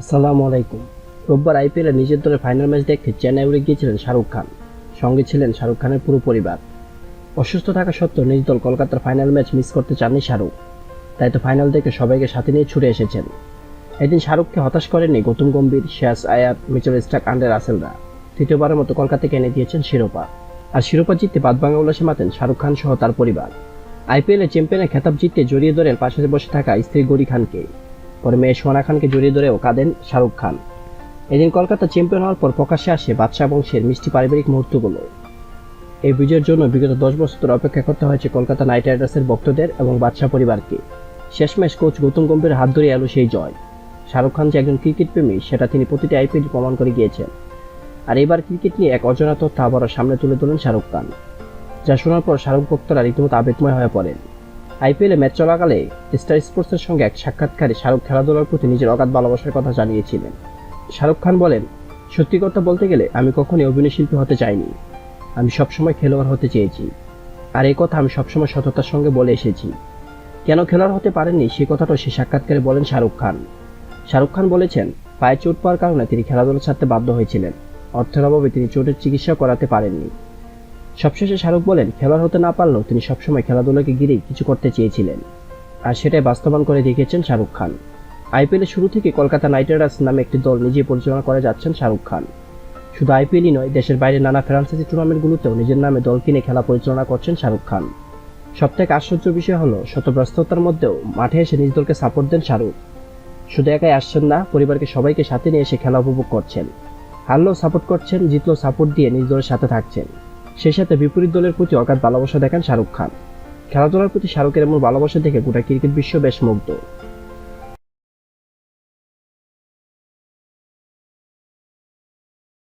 আসসালামু আলাইকুম। রোববার আইপিএলে নিজের দলের ফাইনাল ম্যাচ দেখতে চেন্নাই উড়ে গিয়েছিলেন শাহরুখ খান। সঙ্গে ছিলেন শাহরুখ খানের পুরো পরিবার। অসুস্থ থাকা সত্ত্বেও নিজ দল কলকাতার ফাইনাল ম্যাচ মিস করতে চাননি শাহরুখ। তাই তো ফাইনাল দেখে সবাইকে সাথে নিয়ে ছুটে এসেছেন। এদিন শাহরুখকে হতাশ করেননি গৌতম গম্ভীর শেয়াস আয়ার, মিচেল স্টাক আন্ডার রাসেলরা। তৃতীয়বারের মতো কলকাতাকে এনে দিয়েছেন শিরোপা। আর শিরোপা জিততে বাদবাঙ্গা উল্লাসে মাতেন শাহরুখ খান সহ তার পরিবার। আইপিএলে চ্যাম্পিয়নের খেতাব জিততে জড়িয়ে ধরেন পাশে বসে থাকা স্ত্রী গৌরী খানকে। পরে মেয়ে সোনা খানকে জড়িয়ে ধরেও কাঁদেন শাহরুখ খান। এদিন কলকাতা চ্যাম্পিয়ন হওয়ার পর প্রকাশ্যে আসে বাদশাহ বংশের মিষ্টি পারিবারিক মুহূর্তগুলো। এই বিজয়ের জন্য বিগত দশ বছর ধরে অপেক্ষা করতে হয়েছে কলকাতা নাইট রাইডার্সের ভক্তদের এবং বাদশাহ পরিবারকে। শেষমেশ কোচ গৌতম গম্ভীর হাত ধরে এলো সেই জয়। শাহরুখ খান যে একজন ক্রিকেট প্রেমী সেটা তিনি প্রতিটি আইপিএল প্রমাণ করে গিয়েছেন। আর এবার ক্রিকেট নিয়ে এক অজানা তথ্য আবারও সামনে তুলে ধরলেন শাহরুখ খান। যা শোনার পর শাহরুখ ভক্তরা রীতিমতো আবেগময় হয়ে পড়েন। আইপিএলে ম্যাচ চলাকালে স্টার স্পোর্টসের সঙ্গে এক সাক্ষাৎকারে শাহরুখ খেলাধুলার প্রতি নিজের অগাধ ভালোবাসার কথা জানিয়েছিলেন। শাহরুখ খান বলেন, সত্যি কথা বলতে গেলে আমি কখনোই অভিনয় শিল্পী হতে চাইনি। আমি সবসময় খেলোয়াড় হতে চেয়েছি। আর এই কথা আমি সবসময় সততার সঙ্গে বলে এসেছি। কেন খেলোয়াড় হতে পারেননি সে কথাটাও সে সাক্ষাৎকারে বলেন শাহরুখ খান। শাহরুখ খান বলেছেন, পায়ে চোট পাওয়ার কারণে তিনি খেলাধুলা ছাড়তে বাধ্য হয়েছিলেন। অর্থের অভাবে তিনি চোটের চিকিৎসা করাতে পারেননি। সবশেষে শাহরুখ বলেন, খেলোয়াড় হতে না পারলেও তিনি সবসময় খেলাধুলাকে ঘিরেই কিছু করতে চেয়েছিলেন। আর সেটাই বাস্তবায়ন করে দেখিয়েছেন শাহরুখ খান। আইপিএলের শুরু থেকে কলকাতা নাইট রাইডার্স নামে একটি দল নিজে পরিচালনা করে যাচ্ছেন শাহরুখ খান। শুধু আইপিএলই নয়, দেশের বাইরে নানা ফ্রান্সাইজি টুর্নামেন্টগুলোতেও নিজের নামে দল কিনে খেলা পরিচালনা করছেন শাহরুখ খান। সবথেকে আশ্চর্য বিষয় হলো শত ব্যস্ততার মধ্যেও মাঠে এসে নিজ দলকে সাপোর্ট দেন শাহরুখ। শুধু একাই আসছেন না, পরিবারকে সবাইকে সাথে নিয়ে এসে খেলা উপভোগ করছেন। হারলেও সাপোর্ট করছেন, জিতলেও সাপোর্ট দিয়ে নিজ দলের সাথে থাকছেন। সেই সাথে বিপরীত দলের প্রতি অগাধ ভালোবাসা দেখান শাহরুখ খান। খেলাধুলার প্রতি শাহরুখের এমন ভালোবাসা দেখে গোটা ক্রিকেট বিশ্ব বেশ মুগ্ধ।